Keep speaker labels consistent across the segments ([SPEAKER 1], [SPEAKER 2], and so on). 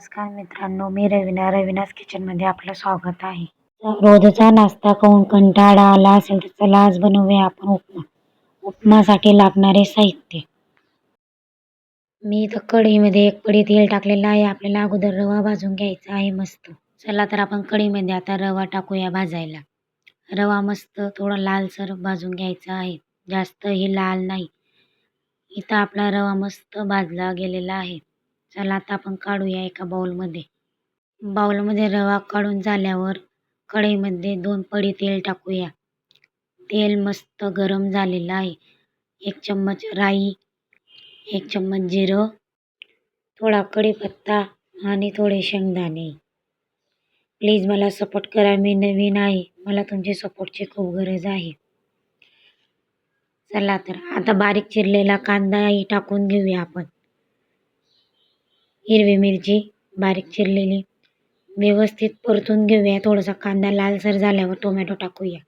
[SPEAKER 1] नमस्कार मित्रांनो मी रवीना रवीनास किचनमध्ये आपलं स्वागत आहे. रोजचा नाश्ता खाऊन कंटाळा आला असेल तर चला आज बनवूया आपण उपमा. उपमासाठी लागणारे साहित्य. मी इथं कढईमध्ये एक पडी तेल टाकलेलं आहे. आपल्याला अगोदर रवा भाजून घ्यायचा आहे मस्त. चला तर आपण कढईमध्ये आता रवा टाकूया भाजायला. रवा मस्त थोडा लालसर भाजून घ्यायचा आहे. जास्तही लाल नाही. इथं आपला रवा मस्त भाजला गेलेला आहे. चला आता आपण काढूया एका बाउलमध्ये बाऊलमध्ये रवा काढून झाल्यावर कढईमध्ये दोन पडी तेल टाकूया. तेल मस्त गरम झालेलं आहे. एक चम्मच राई एक चम्मच जिरं थोडा कढीपत्ता आणि थोडे शेंगदाणे. प्लीज मला सपोर्ट करा मी नवीन आहे. मला तुमची सपोर्टची खूप गरज आहे. चला तर आता बारीक चिरलेला कांदाही टाकून घेऊया आपण. हिरवी मिरची बारीक चिरलेली. व्यवस्थित परतून घेऊया. थोडासा कांदा लालसर झाल्यावर टोमॅटो टाकूया.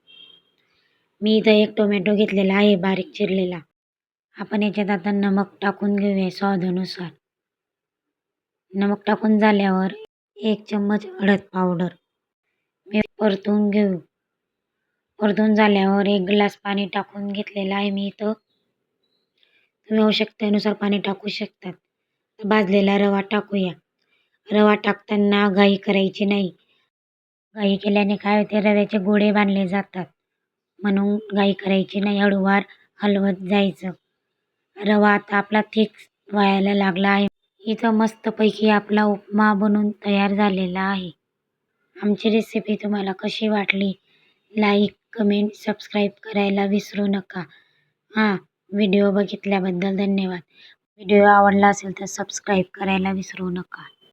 [SPEAKER 1] मी इथं एक टोमॅटो घेतलेला आहे बारीक चिरलेला. आपण याच्यात आता नमक टाकून घेऊया स्वादानुसार. नमक टाकून झाल्यावर एक चम्मच हळद पावडर. मी परतून घेऊ. परतून झाल्यावर एक ग्लास पाणी टाकून घेतलेलं आहे मी इथं. तुम्ही आवश्यकतेनुसार पाणी टाकू शकतात. भाजलेला रवा टाकूया. रवा टाकताना घाई करायची नाही. घाई केल्याने काय होते? रव्याचे गोळे बांधले जातात. म्हणून घाई करायची नाही. हळूवार हलवत जायचं. रवा आता आपला थिक व्हायला लागला आहे. इथं मस्तपैकी आपला उपमा बनून तयार झालेला आहे. आमची रेसिपी तुम्हाला कशी वाटली? लाईक कमेंट सबस्क्राईब करायला विसरू नका. हां व्हिडिओ बघितल्याबद्दल धन्यवाद. व्हिडिओ आवडला असेल तर सबस्क्राईब करायला विसरू नका.